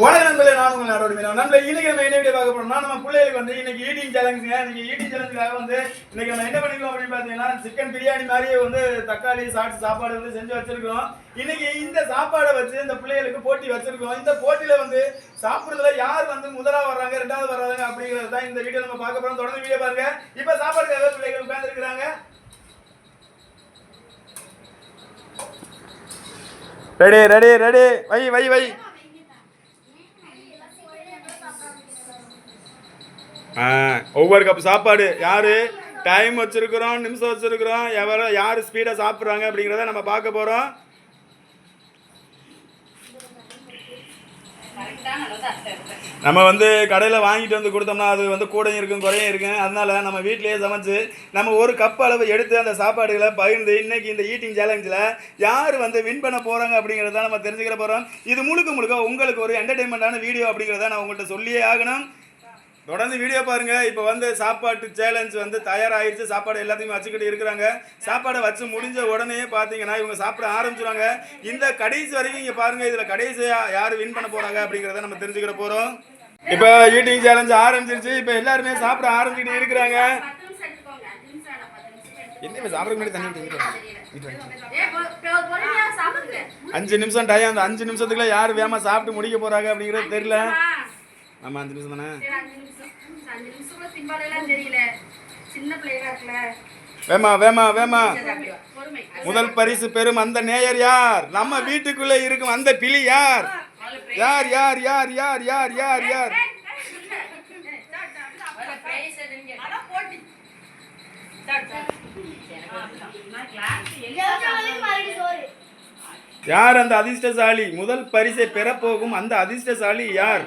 வணக்க நண்பர்களே நான் உங்கள் நாடோடி மீனவன். நண்பர்களே இன்னைக்கு நம்ம என்ன வீடியோ பார்க்க போறோம்னா நம்ம பிள்ளைகளுக்கு வந்து இன்னைக்கு ஈட்டிங் சேலஞ்சுங்க இன்னைக்கு ஈட்டிங் சேலஞ்சுக்காக வந்து இன்னைக்கு நம்ம என்ன பண்ணிருக்கோம் அப்படின்னு பார்த்தீங்கன்னா சிக்கன் பிரியாணி மாதிரியே வந்து தக்காளி சாட்ஸ் சாப்பாடு வந்து செஞ்சு வச்சிருக்கோம். இன்னைக்கு இந்த சாப்பாடை வச்சு இந்த பிள்ளைகளுக்கு போட்டி வச்சிருக்கோம். இந்த போட்டியில வந்து சாப்பிடுறதுல யார் வந்து முதலா வர்றாங்க ரெண்டாவது வர்றாங்க அப்படிங்கிறது தான் இந்த வீடியோ நம்ம பார்க்க போறோம். தொடர்ந்து வீடியோ பாருங்க. இப்போ சாப்பாடுக்காக பிள்ளைகள் உட்கார்ந்துருக்காங்க ரெடி ரெடி ரெடி வை வை வை. ஒவ்வொரு கப் சாப்பாடு. யாரு? டைம் வச்சிருக்கிறோம் நிமிஷம் வச்சிருக்கிறோம். எவரோ யார் ஸ்பீடாக சாப்பிட்றாங்க அப்படிங்கிறத நம்ம பார்க்க போகிறோம் நம்ம வந்து கடையில் வாங்கிட்டு வந்து கொடுத்தோம்னா அது வந்து கூடையும் இருக்கும் குறையும் இருக்கும். அதனால நம்ம வீட்டிலேயே சமைச்சு நம்ம ஒரு கப் அளவு எடுத்து அந்த சாப்பாடுகளை பகிர்ந்து இன்னைக்கு இந்த ஈட்டிங் சேலஞ்சில் யார் வந்து வின் பண்ண போகிறாங்க அப்படிங்கிறத நம்ம தெரிஞ்சுக்கிற போகிறோம் இது முழுக்க முழுக்க உங்களுக்கு ஒரு என்டர்டைன்மெண்ட்டான வீடியோ அப்படிங்கிறத நான் உங்கள்கிட்ட சொல்லியே ஆகணும். தொடர்ந்து வீடியோ பாருங்க. இப்போ வந்து சாப்பாட்டு சேலஞ்ச் வந்து தயாராகிடுச்சு சாப்பாடு எல்லாத்தையும் வச்சுக்கிட்டு இருக்கிறாங்க. சாப்பாடை வச்சு முடிஞ்ச உடனே பார்த்தீங்கன்னா இவங்க சாப்பிட ஆரம்பிச்சிருவாங்க. இந்த கடைசி வரைக்கும் இங்கே பாருங்க இதில் கடைசியாக யார் வின் பண்ண போகிறாங்க அப்படிங்கிறத நம்ம தெரிஞ்சுக்கிற போகிறோம் இப்போ ஈட்டிங் சேலஞ்ச் ஆரம்பிச்சிருச்சு. இப்போ எல்லாருமே சாப்பிட ஆரம்பிச்சுட்டு இருக்கிறாங்க. என்ன இப்போ சாப்பிட முன்னாடி தண்ணி அஞ்சு நிமிஷம் டைம் அந்த அஞ்சு நிமிஷத்துக்குள்ள யார் வேகமாக சாப்பிட்டு முடிக்க போறாங்க அப்படிங்கிறது தெரியல. ஆமா அஞ்சு நிமிஷம் தானே வேமா வேமா வேமா முதல் பரிசு பெறும் அந்த நேயர் யார் நம்ம வீட்டுக்குள்ள இருக்கும் அந்த பிலி யார் யார் யார் யார் யார் யார் யார் யார் யார் அந்த அதிர்ஷ்டசாலி முதல் பரிசை பெறப்போகும் அந்த அதிர்ஷ்டசாலி யார்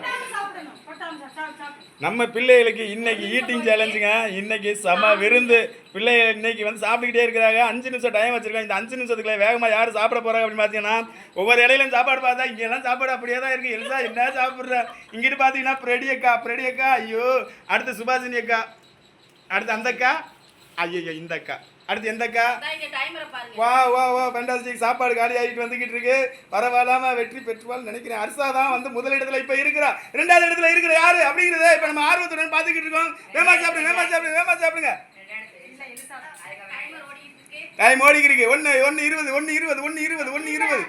நம்ம பிள்ளைகளுக்கு இன்னைக்கு ஈட்டிங் சேலஞ்சுங்க இன்னைக்கு செம விருந்து. பிள்ளைகள் இன்னைக்கு வந்து சாப்பிட்டுக்கிட்டே இருக்கிறாங்க. அஞ்சு நிமிஷம் டைம் வச்சிருக்காங்க. இந்த அஞ்சு நிமிஷத்துக்குள்ள வேகமாக யார் சாப்பிட போறாங்க அப்படின்னு பார்த்தீங்கன்னா ஒவ்வொரு இடையிலும் சாப்பாடு பார்த்தா இங்கெல்லாம் சாப்பாடு அப்படியே தான் இருக்கு. எல்லாம் என்ன சாப்பிட்ற? இங்கிட்டு பார்த்தீங்கன்னா பிரடி அக்கா பிரடி அக்கா. ஐயோ அடுத்து சுபாஷினி அக்கா. அடுத்து அந்த அக்கா. ஐயோ இந்த அக்கா. அடுத்து எந்த அக்கா வா வா வா ஃபேண்டாஸ்டிக் சாப்பாடு காலி ஆகிட்டு வந்துகிட்டு இருக்கு பரவாயில்லாம வெற்றி பெற்றுவாள் நினைக்கிறேன். அர்ஷா தான் வந்து முதலிடத்துல இப்ப இருக்கிறா. ரெண்டாவது இடத்துல இருக்கிற யாரு அப்படிங்கறத இப்ப நம்ம ஆர்வத்துடன் பாத்துக்கிட்டு இருக்கோம். வேமா சாப்பிடுங்க வேமா சாப்பிடுங்க வேமா சாப்பிடுங்க. டைம் ஓடிக்கிட்டு இருக்கு ஒன்னு ஒன்னு இருபது ஒன்னு இருபது ஒன்னு இருபது ஒன்னு இருபது.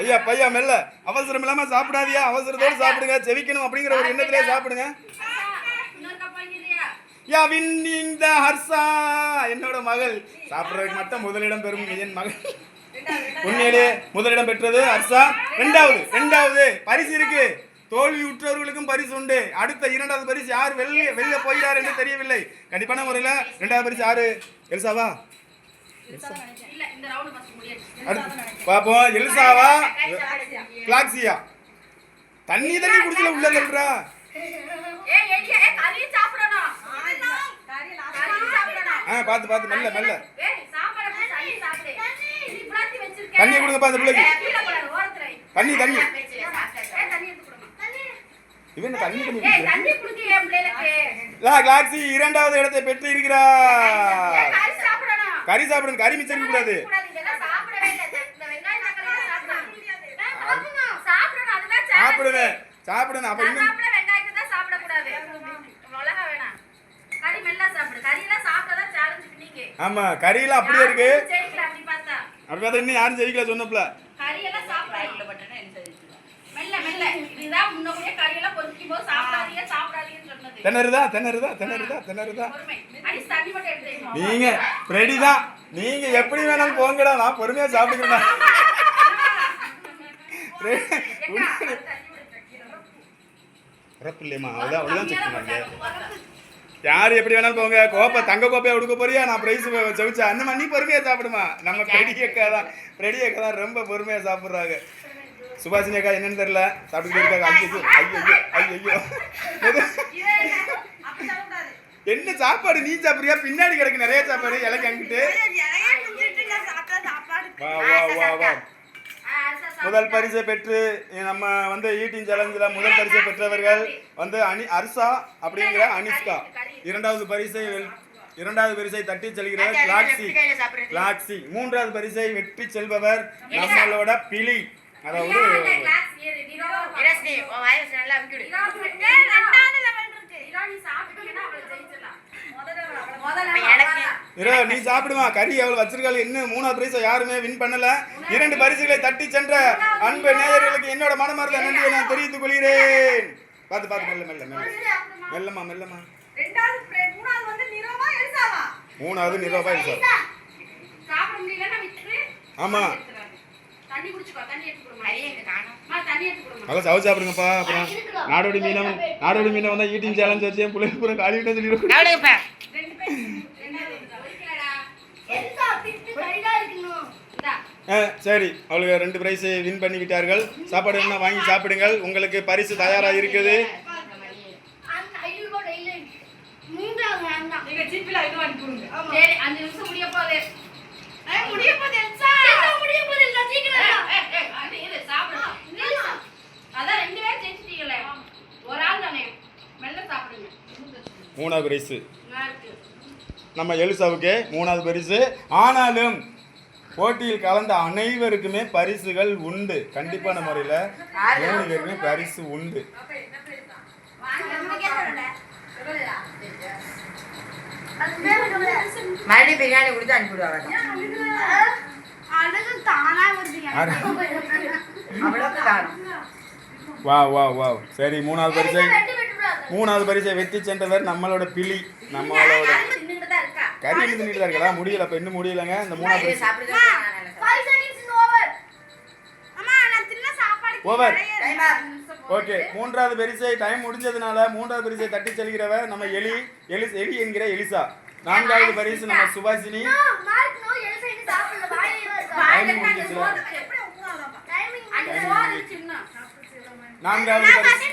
ஐயா பையா மெல்ல. அவசரம் இல்லாம சாப்பிடாதியா அவசரத்தோடு சாப்பிடுங்க. செவிக்கணும் அப்படிங்கிற ஒரு எண்ணத்திலே சாப்பிடுங்க. Yeah winning the Harsha. என்னோட மகள். சாப்பிட்றதுக்கு மட்டும் முதலிடம் பெறும் என் மகள். உண்மையிலே முதலிடம் பெற்றது ஹர்ஷா. ரெண்டாவது ரெண்டாவது பரிசு இருக்கு. தோல்வி உற்றவர்களுக்கும் பரிசு உண்டு. அடுத்த இரண்டாவது பரிசு யார் வெளியே வெளியே போகிறார் என்று தெரியவில்லை. கண்டிப்பான முறையில் ரெண்டாவது பரிசு யாரு? எல்சாவா? பாப்போம் எல்சாவா கிளாக்ஸியா? தண்ணி தண்ணி குடிச்சல உள்ள சொல்றா. பார்த்து பார்த்து மெல்ல மெல்ல. தண்ணி. கொடுங்கப்பா அந்த பிள்ளைக்கு. தண்ணி தண்ணி. இவன் என்ன தண்ணி தண்ணி குடிக்கிறான் லா கிளாக்ஸி இரண்டாவது இடத்தை பெற்று இருக்கிறார் கறி சாப்பிடுங்க கறி மிச்சம் கூடாது. சாப்பிடுங்க சாப்பிடுங்க அப்ப இன்னும் ஆமா கறியெல்லாம் அப்படியே இருக்கு. அப்படி பார்த்தா? இன்னும் யாரும் ஜெயிக்கல சொன்னப்பல. திணறுதா திணறுதா திணறுதா திணறுதா. நீங்க ரெடி தான் நீங்க எப்படி வேணாலும் போங்கடா நான் பொறுமையா சாப்பிட்டுக்கிறேன் இல்லையம்மா அவ்வளோதான் அவ்வளோதான் செக் பண்ணுவாங்க யார் எப்படி வேணாலும் போங்க. கோப்பை தங்க கோப்பையை கொடுக்க போறியா? நான் பிரைஸ் செவிச்சா மாதிரி நீ பொறுமையா சாப்பிடுமா? நம்ம பெடி அக்கா தான். பெடி அக்கா தான் ரொம்ப பொறுமையா சாப்பிட்றாங்க. சுபாஷினி அக்கா என்னன்னு தெரியல? சாப்பிட்டுக்கிட்டே இருக்காங்க. ஐயோ ஐயோ ஐயோ என்ன சாப்பாடு? நீ சாப்பிடுறியா? பின்னாடி கிடக்கு நிறைய சாப்பாடு. இலைக்கு அங்கிட்டு. வா வா வா வா. முதல் பரிசை பெற்று நம்ம வந்து ஈட்டிங் சேலஞ்சில் முதல் பரிசை பெற்றவர்கள் வந்து அனி அர்ஷா அப்படிங்கிற அனிஷ்கா. இரண்டாவது பரிசை வெல்- இரண்டாவது பரிசை தட்டி செல்கிறவர் கிளாக்ஸி கிளாக்ஸி மூன்றாவது பரிசை வெற்றி செல்பவர் நம்மளோட பிலி. அதாவது நீ சாப்பிடுமா? கறி அவள் வச்சிருக்காள்? இன்னும் மூணாவது பிரைஸை யாருமே வின் பண்ணல. இரண்டு பரிசுகளை தட்டி சென்ற அன்பு நேயர்களுக்கு என்னோட மனமார்ந்த நன்றியை நான் தெரிவித்துக் கொள்கிறேன். பார்த்து பார்த்து மெல்ல மெல்ல மெல்ல. மெல்லம்மா மெல்லம்மா. ரெண்டாவது மூணாவது வந்து நிறமா எழுசாவா மூணாவது சாப்பிட முடியலன்னா விட்டுரு. ஆமா. தண்ணி குடிச்சுக்கோ தண்ணி எடுத்து கொடுமா நிறைய இங்க காணும். அம்மா, தண்ணி எடுத்து கொடுமா நல்லா சவு சாப்பிடுங்கப்பா. அப்புறம் நாடோடி மீனம் நாடோடி மீனை வந்தா ஈட்டிங் சேலஞ்ச் வச்சு என் பிள்ளைங்க பூரா காலி விட்டு சொல்லிடுவோம் கவலைப்பா ரெண்டு பேர் ரெண்டாவது ஒதுக்கலடா இந்தா. ஆ, சரி. அவளுக்கு ரெண்டு பிரைஸ் வின் பண்ணி விட்டார்கள் சாப்பாடு என்ன வாங்கி சாப்பிடுங்கள். உங்களுக்கு பரிசு தயாராக இருக்குது. நீங்க ஜிபில ஐநூறு அனுப்பி விடுங்க சரி அஞ்சு நிமிஷம் முடிய போகுது முடிய போது எல்சா ஏய், ஏய், அது இரு, சாப்பிடு. அதான் ரெண்டு பேரும் ஜெயிச்சிட்டீங்களே ஒரு ஆள் தானே மெல்ல சாப்பிடுங்க மூணாவது பிரைஸு இருக்கு நம்ம எலிசாவுக்கு மூணாவது பரிசு ஆனாலும் போட்டியில் கலந்த அனைவருக்குமே பரிசுகள் உண்டு கண்டிப்பான முறையில் மூணு பேருக்குமே பரிசு உண்டு மறுபடியும் பிரியாணி கொடுத்து அனுப்பி விடுவாங்க. ஆறு. அவ்வளோக்கு காணும் வா வா வா. சரி மூணாவது பரிசை மூணாவது பரிசை வெற்றி சென்றவர் நம்மளோட பிலி நம்மளோட கறி இருந்து தான் இருக்கலாம் முடியல அப்ப இன்னும் முடியலங்க. இந்த மூணாவது பரிசு. ஓவர் ஓகே மூன்றாவது பரிசை டைம் முடிஞ்சதுனால மூன்றாவது பரிசை தட்டி செல்கிறவர் நம்ம எலி எலி எலி என்கிற எலிசா. நான்காவது பரிசு நம்ம சுபாஷினி. நான்காவது பரிசு.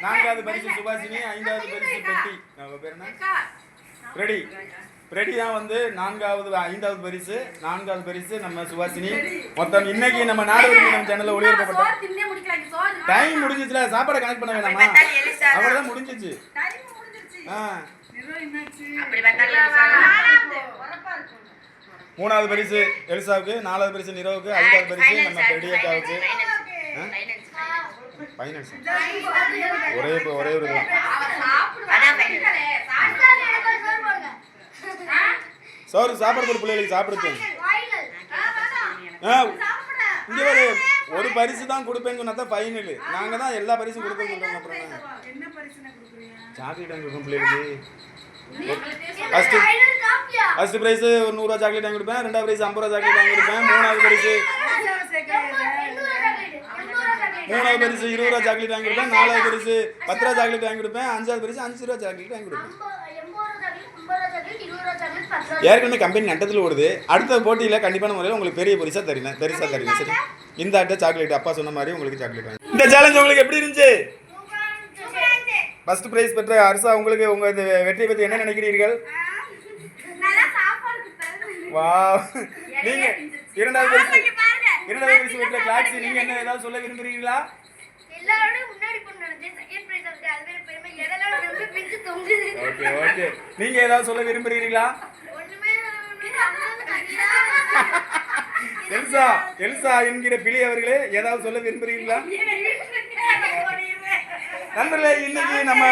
நான்காவது பரிசு. சுபாஷினி ஐந்தாவது பரிசு பெட்டி. பேர் என்ன? ரெடி. ரெடி தான் வந்து நான்காவது ஐந்தாவது பரிசு. நான்காவது பரிசு நம்ம சுபாஷினி. மொத்தம் இன்னைக்கு நம்ம நாடோடி மீனம் சேனல்ல சோறு டைம் முடிஞ்சிச்சுல. சாப்பாடை கனெக்ட் பண்ண வேணாமா? பார்த்தாலும் எலிசா தான். அவ்வளவுதான் முடிஞ்சிச்சு. டைம் முடிஞ்சிருச்சு. ஆ. மூணாவது பரிசு எலிசாவுக்கு நாலாவது பரிசு நிரோவுக்கு ஐந்தாவது பரிசு நம்ம பெடியக்காவுக்கு ஃபைனல்ஸ் ஒரே ஒரே ஒரு? சோறு சாப்பாடு போடு பிள்ளைகளுக்கு சாப்பிடுச்சு ஆ இங்க ஒரு ஒரு பரிசு தான் கொடுப்பேன்னு சொன்னா தான் ஃபைனல் நாங்க தான் எல்லா பரிசும் கொடுப்பேன்னு சொல்றோம் அப்புறம் என்ன? என்ன பரிசுனா கொடுக்குறீங்க? சாக்லேட் வாங்கி கொடுப்போம் பிள்ளைகளுக்கு. ஃபர்ஸ்ட் ஃபர்ஸ்ட் பிரைஸ் ஒரு நூறுரூவா சாக்லேட் வாங்கி கொடுப்பேன். ரெண்டாவது பிரைஸ் ஐம்பது ரூபா சாக்லேட் வாங்கி கொடுப்பேன். மூணாவது பரிசு மூணாவது பரிசு இருபது ரூபா சாக்லேட் வாங்கி கொடுப்பேன். நாலாவது பரிசு பத்து ரூபா சாக்லேட் வாங்கி கொடுப்பேன். அஞ்சாவது பரிசு அஞ்சு ரூபா சாக்லேட் வாங்கி கொடுப்பேன். ஏற்கனவே கம்பெனி நட்டத்தில் ஓடுது. அடுத்த போட்டியில் கண்டிப்பான முறையில் உங்களுக்கு பெரிய பரிசா தரணும் பெருசா தரணும் சரி. இந்த அட்டை சாக்லேட் அப்பா சொன்ன மாதிரி உங்களுக்கு சாக்லேட் இந்த சேலஞ்ச் உங்களுக்கு எப்படி இருந்துச்சு? ஃபர்ஸ்ட் பிரைஸ் பெற்ற அரசா உங்களுக்கு உங்க இந்த வெற்றியை பத்தி என்ன நினைக்கிறீர்கள்? வா நீங்க இரண்டாவது பரிசு இரண்டாவது பரிசு பெற்ற கிளாக்ஸி நீங்க என்ன ஏதாவது சொல்ல தொங்குது. ஓகே ஓகே நீங்க ஏதாவது சொல்ல விரும்புறீங்களா ஒண்ணுமே எல்சா எல்சா என்கிற பிளி அவர்களே ஏதாவது சொல்ல விரும்புறீங்களா நண்பர்களே இன்னைக்கு நம்ம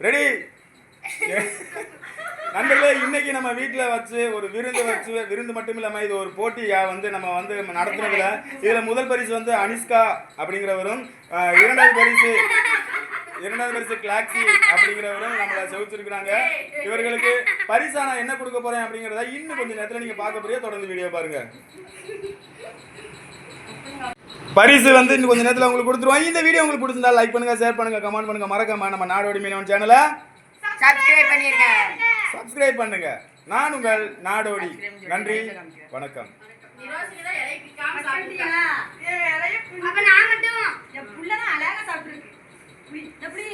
ரெடி. நண்பர்களே இன்னைக்கு நம்ம வீட்டில் வச்சு ஒரு விருந்து வச்சு விருந்து மட்டும் இல்லாமல் இது ஒரு போட்டியா வந்து நம்ம வந்து நடத்துனதுல இதில் முதல் பரிசு வந்து அனிஷ்கா அப்படிங்கிறவரும் இரண்டாவது பரிசு இரண்டாவது பரிசு கிளாக்ஸி அப்படிங்கிறவரும் நம்மளை செவிச்சிருக்கிறாங்க. இவர்களுக்கு பரிசா நான் என்ன கொடுக்க போறேன் அப்படிங்கிறத இன்னும் கொஞ்சம் நேரத்தில் நீங்க பார்க்க போறியா தொடர்ந்து வீடியோ பாருங்க. பரிசு வந்து இன்னும் கொஞ்ச நேரத்தில் உங்களுக்கு கொடுத்துருவோம். இந்த வீடியோ உங்களுக்கு பிடிச்சிருந்தா லைக் பண்ணுங்க ஷேர் பண்ணுங்க கமெண்ட் பண்ணுங்க. மறக்காம நம்ம நாடோடி மீனவன் சேனலை சப்ஸ்கிரைப் பண்ணிருங்க. சப்ஸ்கிரைப் பண்ணுங்க. நான் உங்கள் நாடோடி நன்றி. வணக்கம். அப்ப நான் மட்டும். என் புள்ளதான் அழகா சாப்பிட்டுருக்கு. எப்படி?